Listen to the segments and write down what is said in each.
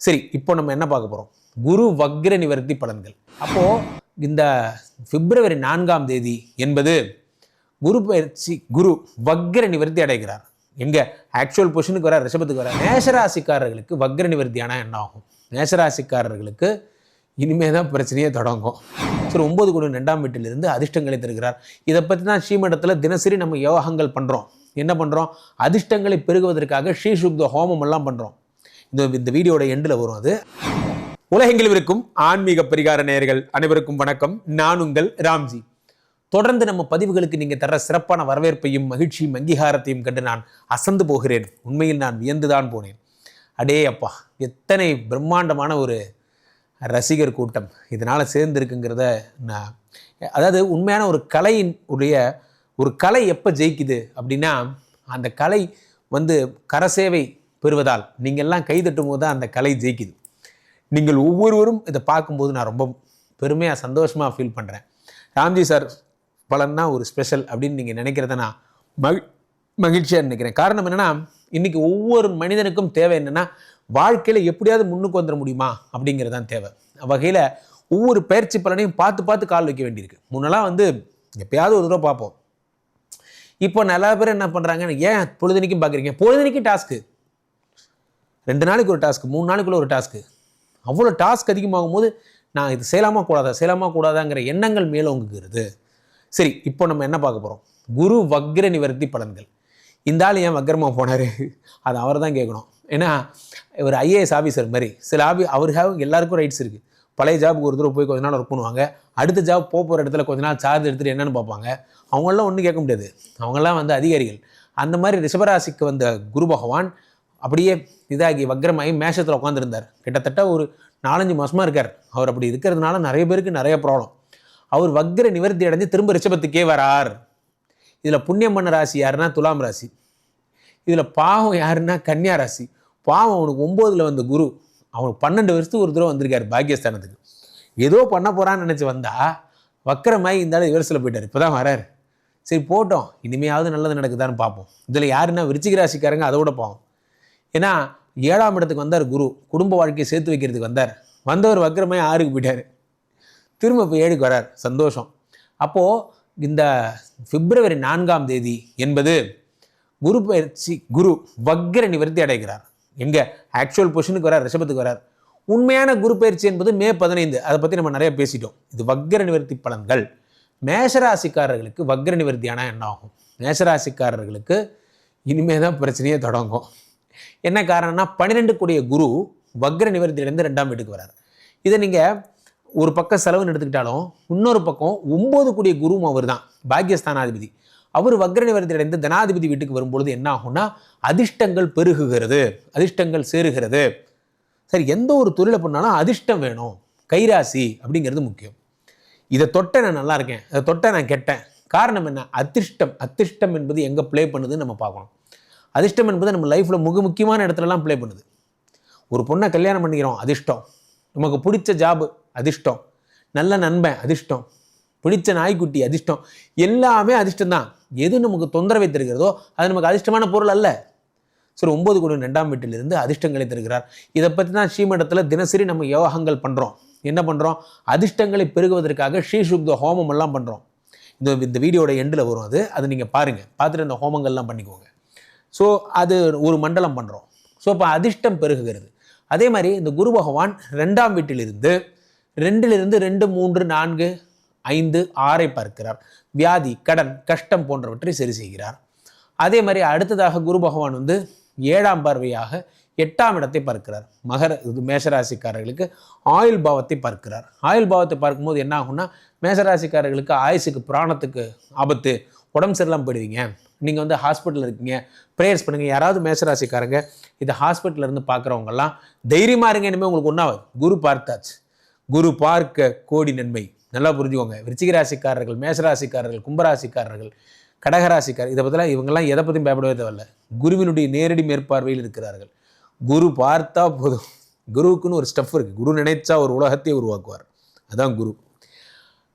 சரி இப்போ நம்ம என்ன பார்க்க போகிறோம் குரு வக்ர நிவர்த்தி பலன்கள். அப்போது இந்த பிப்ரவரி நான்காம் தேதி என்பது குரு பயிற்சி குரு வக்ர நிவர்த்தி அடைகிறார். எங்கே? ஆக்சுவல் பொசிஷனுக்கு வர ரிஷபத்துக்கு வர மேஷராசிக்காரர்களுக்கு வக்ர நிவர்த்தியானா என்ன ஆகும் மேஷராசிக்காரர்களுக்கு இனிமே தான் பிரச்சனையே தொடங்கும். சரி ஒன்பது குணம் ரெண்டாம் வீட்டிலிருந்து அதிர்ஷ்டங்களை தருகிறார். இதை பற்றி தான் ஸ்ரீமடத்தில் தினசரி நம்ம யோகங்கள் பண்ணுறோம் என்ன பண்ணுறோம் அதிர்ஷ்டங்களை பெருகுவதற்காக ஸ்ரீசுப்த ஹோமம் எல்லாம் பண்ணுறோம் இந்த இந்த வீடியோட எண்டில் வரும் அது. உலகெங்கிலும் இருக்கும் ஆன்மீக பரிகார நேயர்கள் அனைவருக்கும் வணக்கம். நான் உங்கள் ராம்ஜி. தொடர்ந்து நம்ம பதிவுகளுக்கு நீங்கள் தர சிறப்பான வரவேற்பையும் மகிழ்ச்சியும் அங்கீகாரத்தையும் கண்டு நான் அசந்து போகிறேன். உண்மையில் நான் வியந்துதான் போனேன். அடே அப்பா எத்தனை பிரம்மாண்டமான ஒரு ரசிகர் கூட்டம். இதனால் சேர்ந்துருக்குங்கிறத நான் அதாவது உண்மையான ஒரு கலையின் உடைய ஒரு கலை எப்போ ஜெயிக்குது அப்படின்னா அந்த கலை வந்து கரசேவை பெறுவதால் நீங்கள்லாம் கைதட்டும் போது தான் அந்த கலை ஜெயிக்குது. நீங்கள் ஒவ்வொருவரும் இதை பார்க்கும்போது நான் ரொம்ப பெருமையாக சந்தோஷமாக ஃபீல் பண்ணுறேன் ராம்ஜி சார் பலன்னா ஒரு ஸ்பெஷல் அப்படின்னு நீங்கள் நினைக்கிறத நான் மகி மகிழ்ச்சியாக நினைக்கிறேன். காரணம் என்னென்னா இன்றைக்கி ஒவ்வொரு மனிதனுக்கும் தேவை என்னென்னா வாழ்க்கையில் எப்படியாவது முன்னுக்கு வந்துட முடியுமா அப்படிங்கிறது தான் தேவை. வகையில் ஒவ்வொரு பயிற்சி பலனையும் பார்த்து பார்த்து கால் வைக்க வேண்டியிருக்கு. முன்னெல்லாம் வந்து எப்பயாவது ஒரு தடவை பார்ப்போம். இப்போ நல்ல பேர் என்ன பண்ணுறாங்கன்னு ஏன் பொழுதுனைக்கும் பார்க்குறீங்க? பொழுதுனைக்கும் டாஸ்க்கு ரெண்டு நாளைக்கு ஒரு டாஸ்க்கு மூணு நாளைக்குள்ள ஒரு டாஸ்க்கு அவ்வளோ டாஸ்க் அதிகமாகும் போது நான் இது செய்யலாமா கூடாதா செய்யலாமா கூடாதாங்கிற எண்ணங்கள் மேலோங்குகிறது சரி இப்போ நம்ம என்ன பார்க்க போகிறோம் குரு வக்ர நிவர்த்தி பலன்கள். இந்த ஆள் ஏன் வக்ரமாக போனார்? அது அவர் தான் கேட்கணும். ஏன்னா ஒரு ஐஏஎஸ் ஆஃபீஸர் மாதிரி சில ஆபி அவருக்காக எல்லாருக்கும் ரைட்ஸ் இருக்குது பழைய ஜாபுக்கு ஒரு தடவை போய் கொஞ்ச நாள் ஒர்க் பண்ணுவாங்க. அடுத்த ஜாப் போக போகிற இடத்துல கொஞ்ச நாள் சார்ஜ் எடுத்துகிட்டு என்னென்னு பார்ப்பாங்க. அவங்களாம் ஒன்றும் கேட்க முடியாது. அவங்களாம் வந்து அதிகாரிகள். அந்த மாதிரி ரிஷபராசிக்கு வந்த குரு பகவான் அப்படியே இதாகி வக்ரமாகி மேஷத்தில் உட்காந்துருந்தார் கிட்டத்தட்ட ஒரு நாலஞ்சு மாதமாக இருக்கார். அவர் அப்படி இருக்கிறதுனால நிறைய பேருக்கு நிறைய ப்ராப்ளம் அவர் வக்ர நிவர்த்தி அடைஞ்சு திரும்ப ரிஷபத்துக்கே வரார். இதில் புண்ணியம் பண்ண ராசி யாருன்னா துலாம் ராசி. இதில் பாவம் யாருன்னா கன்னியா ராசி. பாவம் அவனுக்கு ஒம்போதில் வந்த குரு. அவனுக்கு பன்னெண்டு வருஷத்துக்கு ஒரு தடவை வந்திருக்காரு பாக்கியஸ்தானத்துக்கு. ஏதோ பண்ண போகிறான்னு நினச்சி வந்தால் வக்கரமாய் இந்த ஆள் ரிவர்ஸில் போயிட்டார். இப்போ தான் வரார். சரி போட்டோம். இனிமையாவது நல்லது நடக்குதான்னு பார்ப்போம். இதில் யாருன்னா விருச்சிக ராசிக்காரங்க அதோட பாவம். ஏன்னா ஏழாம் இடத்துக்கு வந்தார் குரு. குடும்ப வாழ்க்கையை சேர்த்து வைக்கிறதுக்கு வந்தார். வந்தவர் வக்கரமே ஆறுக்கு போயிட்டார். திரும்ப இப்போ ஏழுக்கு வரார். சந்தோஷம். அப்போது இந்த பிப்ரவரி நான்காம் தேதி என்பது குரு பயிற்சி குரு வக்ர நிவர்த்தி அடைகிறார். எங்கே? ஆக்சுவல் பொசிஷனுக்கு வரார் ரிஷபத்துக்கு வரார். உண்மையான குரு பயிற்சி என்பது மே பதினைந்து. அதை பற்றி நம்ம நிறைய பேசிட்டோம். இது வக்ர நிவர்த்தி பலன்கள். மேஷராசிக்காரர்களுக்கு வக்ர நிவர்த்தியான என்ன ஆகும். மேஷராசிக்காரர்களுக்கு இனிமே தான் பிரச்சனையே தொடங்கும். என்ன காரணம்னா பன்னிரெண்டு கூடிய குரு வக்ர நிவர்த்தியிலேருந்து ரெண்டாம் வீட்டுக்கு வரார். இதை நீங்கள் ஒரு பக்கம் செலவுன்னு எடுத்துக்கிட்டாலும் இன்னொரு பக்கம் ஒம்பது கூடிய குருவும் அவர் தான் பாக்கியஸ்தானாதிபதி. அவர் வக்ர நிவர்த்தி அடைந்து தனாதிபதி வீட்டுக்கு வரும்பொழுது என்ன ஆகும்னா அதிர்ஷ்டங்கள் பெருகுகிறது அதிர்ஷ்டங்கள் சேருகிறது. சரி எந்த ஒரு தொழிலை பண்ணாலும் அதிர்ஷ்டம் வேணும் கைராசி அப்படிங்கிறது முக்கியம். இதை தொட்ட நான் நல்லா இருக்கேன் அதை தொட்ட நான் கெட்டேன். காரணம் என்ன? அதிர்ஷ்டம். அதிர்ஷ்டம் என்பது எங்கே ப்ளே பண்ணுதுன்னு நம்ம பார்க்கணும். அதிர்ஷ்டம் என்பது நம்ம லைஃப்பில் மிக முக்கியமான இடத்துலலாம் ப்ளே பண்ணுது. ஒரு பொண்ணை கல்யாணம் பண்ணிக்கிறோம் அதிர்ஷ்டம். நமக்கு பிடிச்ச ஜாபு அதிர்ஷ்டம். நல்ல நண்பன் அதிர்ஷ்டம். பிடிச்ச நாய்க்குட்டி அதிர்ஷ்டம். எல்லாமே அதிர்ஷ்டம் தான். எது நமக்கு தொந்தரவை தருகிறதோ அது நமக்கு அதிர்ஷ்டமான பொருள் அல்ல. சரி ஒம்பது கோடி ரெண்டாம் வீட்டிலிருந்து அதிர்ஷ்டங்களை தருகிறார். இதை பற்றி தான் ஸ்ரீமடத்தில் தினசரி நம்ம யோகங்கள் பண்ணுறோம் என்ன பண்ணுறோம் அதிர்ஷ்டங்களை பெருகுவதற்காக ஸ்ரீசுப்த ஹோமம் எல்லாம் பண்ணுறோம் இந்த இந்த வீடியோட எண்டில் வரும் அது. அதை நீங்கள் பாருங்கள் பார்த்துட்டு அந்த ஹோமங்கள்லாம் பண்ணிக்கோங்க. ஸோ அது ஒரு மண்டலம் பண்ணுறோம் ஸோ இப்போ அதிர்ஷ்டம் பெருகுகிறது. அதே மாதிரி இந்த குரு பகவான் ரெண்டாம் வீட்டிலிருந்து ரெண்டிலிருந்து ரெண்டு மூன்று நான்கு ஐந்து ஆறை பார்க்கிறார். வியாதி கடன் கஷ்டம் போன்றவற்றை சரி செய்கிறார். அதே மாதிரி அடுத்ததாக குரு பகவான் வந்து ஏழாம் பார்வையாக எட்டாம் இடத்தை பார்க்கிறார். மகர இது மேஷராசிக்காரர்களுக்கு ஆயுள் பாவத்தை பார்க்கிறார். ஆயுள் பாவத்தை பார்க்கும்போது என்ன ஆகும்னா மேஷராசிக்காரர்களுக்கு ஆயுசுக்கு பிராணத்துக்கு ஆபத்து உடம்பு சரியில்லாமல் போயிடுவீங்க. நீங்கள் வந்து ஹாஸ்பிட்டலில் இருக்கீங்க ப்ரேயர்ஸ் பண்ணுங்கள் யாராவது மேசராசிக்காரங்க இதை ஹாஸ்பிட்டலில் இருந்து பார்க்குறவங்கெல்லாம் தைரியமாக இருங்க இனிமேல் உங்களுக்கு ஒன்றாவது குரு பார்த்தாச்சு. குரு பார்க்க கோடி நன்மை. நல்லா புரிஞ்சுக்கோங்க. விருச்சிகராசிக்காரர்கள் ராசிக்காரர்கள் கும்பராசிக்காரர்கள் கடகராசிக்காரர் இதை பற்றிலாம் இவங்கெல்லாம் எதை பற்றியும் பயப்படவே தேவையில்ல. குருவினுடைய நேரடி மேற்பார்வையில் இருக்கிறார்கள். குரு பார்த்தா போதும். குருவுக்குன்னு ஒரு ஸ்டெப் இருக்குது குரு நினைச்சா ஒரு உலகத்தையே உருவாக்குவார். அதான் குரு.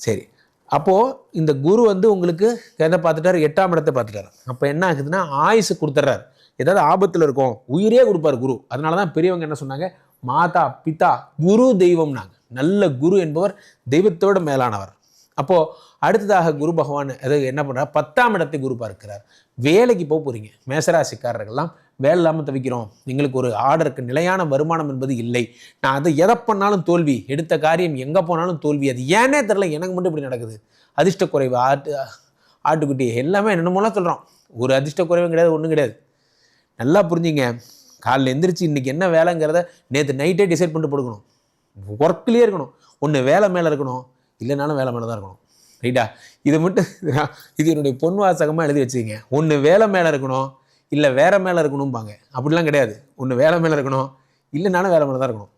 சரி. அப்போது இந்த குரு வந்து உங்களுக்கு எதை பார்த்துட்டாரு? எட்டாம் இடத்தை பார்த்துட்டாரு. அப்போ என்ன ஆகுதுன்னா ஆயுசு கொடுத்துட்றாரு ஏதாவது ஆபத்தில் இருக்கும் உயிரே கொடுப்பார் குரு. அதனால தான் பெரியவங்க என்ன சொன்னாங்க? மாதா பிதா குரு தெய்வம்னாங்க. நல்ல குரு என்பவர் தெய்வத்தோடு மேலானவர். அப்போது அடுத்ததாக குரு பகவான் அது என்ன பண்ணுறார் பத்தாம் இடத்தை குரு பார்க்கிறார். வேலைக்கு போக போகிறீங்க மேசராசிக்காரர்கள்லாம் வேலை இல்லாமல் தவிக்கிறோம். எங்களுக்கு ஒரு ஆர்டருக்கு நிலையான வருமானம் என்பது இல்லை. நான் அதை எதை பண்ணாலும் தோல்வி எடுத்த காரியம் எங்கே போனாலும் தோல்வி. அது ஏனே தெரில எனக்கு மட்டும் இப்படி நடக்குது. அதிர்ஷ்ட குறைவு ஆட்டு ஆட்டுக்குட்டி எல்லாமே என்னென்னமோலாம் சொல்கிறோம் ஒரு அதிர்ஷ்ட குறைவும் கிடையாது ஒன்றும் கிடையாது. நல்லா புரிஞ்சுங்க. காலைல எந்திரிச்சு இன்றைக்கி என்ன வேலைங்கிறத நேற்று நைட்டே டிசைட் பண்ணிட்டு படுக்கணும். ஒர்க்லேயே இருக்கணும். ஒன்று வேலை மேலே இருக்கணும். இல்லைனாலும் வேலை மேலே தான் இருக்கணும் ரைட்டா இது மட்டும் இது என்னுடைய பொன் வாசகமாக எழுதி வச்சுக்கோங்க. ஒன்று வேலை மேலே இருக்கணும். இல்லை வேற மேலே இருக்கணும்பாங்க. அப்படிலாம் கிடையாது. ஒன்று வேலை மேலே இருக்கணும். இல்லைனாலும் வேலை மேலே தான் இருக்கணும்.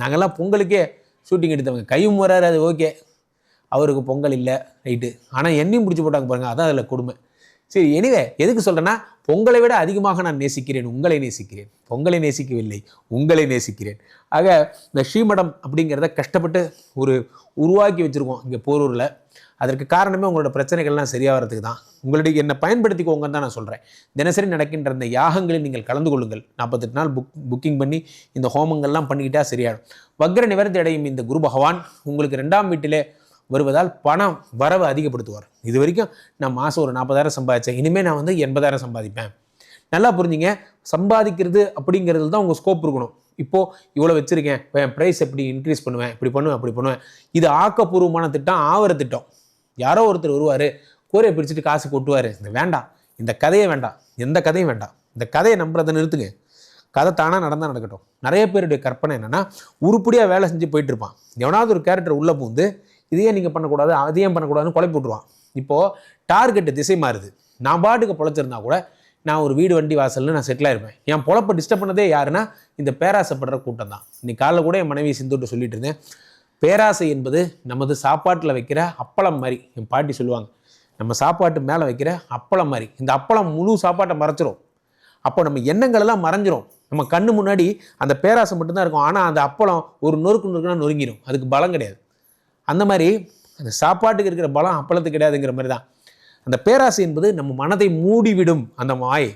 நாங்கள்லாம் பொங்கலுக்கே ஷூட்டிங் எடுத்தவங்க. கையும் வராரு அது ஓகே அவருக்கு பொங்கல் இல்லை ரைட்டு ஆனால் என்னையும் பிடிச்சி போட்டாங்க பாருங்கள் அதான் அதில் கொடுமை. சரி எனிவே எதுக்கு சொல்கிறேன்னா பொங்கலை விட அதிகமாக நான் நேசிக்கிறேன் உங்களை நேசிக்கிறேன். பொங்கலை நேசிக்கவில்லை உங்களை நேசிக்கிறேன். ஆக இந்த ஸ்ரீமடம் அப்படிங்கிறத கஷ்டப்பட்டு ஒரு உருவாக்கி வச்சுருக்கோம் இங்கே போரூரில். அதற்கு காரணமே உங்களோட பிரச்சனைகள்லாம் சரியாகிறதுக்கு தான். உங்களுடைய என்னை பயன்படுத்திக்கோங்கன்னு தான் நான் சொல்கிறேன் தினசரி நடக்கின்ற இந்த யாகங்களில் நீங்கள் கலந்து கொள்ளுங்கள். நாற்பத்தெட்டு நாள் புக் புக்கிங் பண்ணி இந்த ஹோமங்கள்லாம் பண்ணிக்கிட்டா சரியாகும் வக்ர நிவர்த்தி அடையும் இந்த குரு பகவான் உங்களுக்கு ரெண்டாம் வீட்டிலே வருவதால் பணம் வரவு அதிகப்படுத்துவார். இது வரைக்கும் நான் மாதம் ஒரு நாற்பதாயிரம் சம்பாதிச்சேன். இனிமேல் நான் வந்து எண்பதாயிரம் சம்பாதிப்பேன். நல்லா புரிஞ்சுங்க. சம்பாதிக்கிறது அப்படிங்கிறது தான் உங்கள் ஸ்கோப் இருக்கணும். இப்போது இவ்வளோ வச்சுருக்கேன். என் ப்ரைஸ் எப்படி இன்க்ரீஸ் பண்ணுவேன்? இப்படி பண்ணுவேன் அப்படி பண்ணுவேன். இது ஆக்கப்பூர்வமான திட்டம் ஆவர திட்டம். யாரோ ஒருத்தர் வருவார் கூரையை பிடிச்சிட்டு காசு கொட்டுவார். இந்த வேண்டாம். இந்த கதையே வேண்டாம். எந்த கதையும் வேண்டாம். இந்த கதையை நம்புறதை நிறுத்துங்க. கதை தானாக நடந்தால் நடக்கட்டும். நிறைய பேருடைய கற்பனை என்னென்னா உருப்படியாக வேலை செஞ்சு போயிட்டு இருப்பான். எவனாவது ஒரு கேரக்டர் உள்ளே பூந்து இதையே நீங்கள் பண்ணக்கூடாது அதையும் பண்ணக்கூடாதுன்னு குழப்பி விட்ருவான் இப்போது டார்கெட்டு திசை மாறுது. நான் பாட்டுக்கு பொழைச்சிருந்தா கூட நான் ஒரு வீடு வண்டி வாசல்னு நான் செட்டில் ஆயிருப்பேன். என் பொழப்பை டிஸ்டர்ப் பண்ணதே யாருன்னா இந்த பேராசைப்படுற கூட்டம் தான். இன்னைக்கு காலைல கூட என் மனைவி சிந்துட்டு சொல்லிட்டு இருந்தேன். பேராசை என்பது நமது சாப்பாட்டில் வைக்கிற அப்பளம் மாதிரி என் பாட்டி சொல்லுவாங்க. நம்ம சாப்பாட்டு மேலே வைக்கிற அப்பளம் மாதிரி. இந்த அப்பளம் முழு சாப்பாட்டை மறைச்சிரும். அப்போ நம்ம எண்ணங்கள் எல்லாம் மறைஞ்சிரும். நம்ம கண்ணு முன்னாடி அந்த பேராசை மட்டும்தான் இருக்கும். ஆனால் அந்த அப்பளம் ஒரு நொறுக்கு நொறுக்குனா நொறுங்கிடும் அதுக்கு பலம் கிடையாது. அந்த மாதிரி அந்த சாப்பாட்டுக்கு இருக்கிற பலம் அப்பளத்துக்கு கிடையாதுங்கிற மாதிரி தான். அந்த பேராசை என்பது நம்ம மனதை மூடிவிடும் அந்த மாய்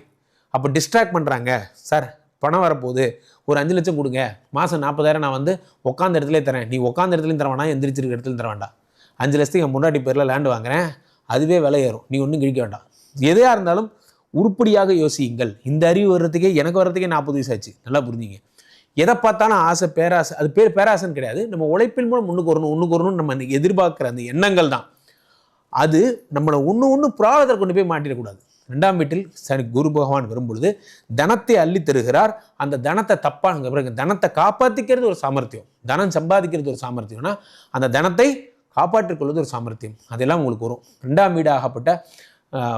அப்போ டிஸ்ட்ராக்ட் பண்ணுறாங்க சார் பணம் வரப்போகுது. ஒரு அஞ்சு லட்சம் கொடுங்க. மாதம் நாற்பதாயிரம் நான் வந்து உட்காந்த இடத்துல தரேன். நீ உட்காந்த இடத்துலையும் தர வேண்டாம் எந்திரிச்சிருக்க இடத்துல தர வேண்டாம். அஞ்சு லட்சத்துக்கு என் முன்னாடி பேரில் லேண்டு வாங்குறேன். அதுவே விலை ஏறும். நீ ஒன்றும் கிழிக்க வேண்டாம். எதையாக இருந்தாலும் உருப்படியாக யோசியுங்கள். இந்த அறிவு வர்றதுக்கே எனக்கு வர்றதுக்கே நாற்பது வயசு ஆச்சு. நல்லா புரிஞ்சுங்க. எதை பார்த்தாலும் ஆசை பேராசை அது பேர் பேராசைன்னு கிடையாது. நம்ம உழைப்பின் மூலம் முன்னுக்கு வரணும் ஒன்றுக்கு வரணும்னு நம்ம எதிர்பார்க்குற அந்த எண்ணங்கள் தான். அது நம்மளை ஒன்று ஒன்று புராணத்தை கொண்டு போய் மாட்டிடக்கூடாது. ரெண்டாம் வீட்டில் சனி குரு பகவான் வரும்பொழுது தனத்தை அள்ளி தருகிறார். அந்த தனத்தை தப்பாங்க பிறகு தனத்தை காப்பாற்றிக்கிறது ஒரு சாமர்த்தியம். தனம் சம்பாதிக்கிறது ஒரு சாமர்த்தியம்னா அந்த தனத்தை காப்பாற்றிக்கொள்வது ஒரு சாமர்த்தியம். அதெல்லாம் உங்களுக்கு வரும். ரெண்டாம் வீடாகப்பட்ட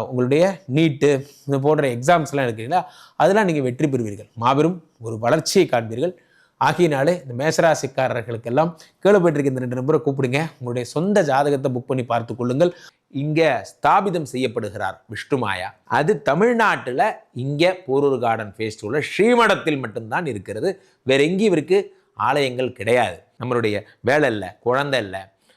உங்களுடைய நீட்டு இது போன்ற எக்ஸாம்ஸ்லாம் இருக்கீங்களா அதெல்லாம் நீங்கள் வெற்றி பெறுவீர்கள். மாபெரும் ஒரு வளர்ச்சியை காண்பீர்கள். ஆகியனாலே இந்த மேசராசிக்காரர்களுக்கெல்லாம் கேள்விப்பட்டிருக்க இந்த ரெண்டு நம்பரை கூப்பிடுங்க. உங்களுடைய சொந்த ஜாதகத்தை புக் பண்ணி பார்த்து கொள்ளுங்கள். இங்கே ஸ்தாபிதம் செய்யப்படுகிறார் விஷ்ணுமாயா அது தமிழ்நாட்டில் இங்கே போரூர் கார்டன் ஃபேஸ்டிவலில் ஸ்ரீமடத்தில் மட்டும்தான் இருக்கிறது. வேற எங்கேயும் இவருக்கு ஆலயங்கள் கிடையாது. நம்மளுடைய வேலை இல்லை குழந்தை இல்லை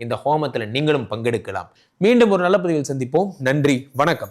இந்த ஹோமத்தில் நீங்களும் பங்கெடுக்கலாம். மீண்டும் ஒரு நல்ல பதிவில் சந்திப்போம். நன்றி. வணக்கம்.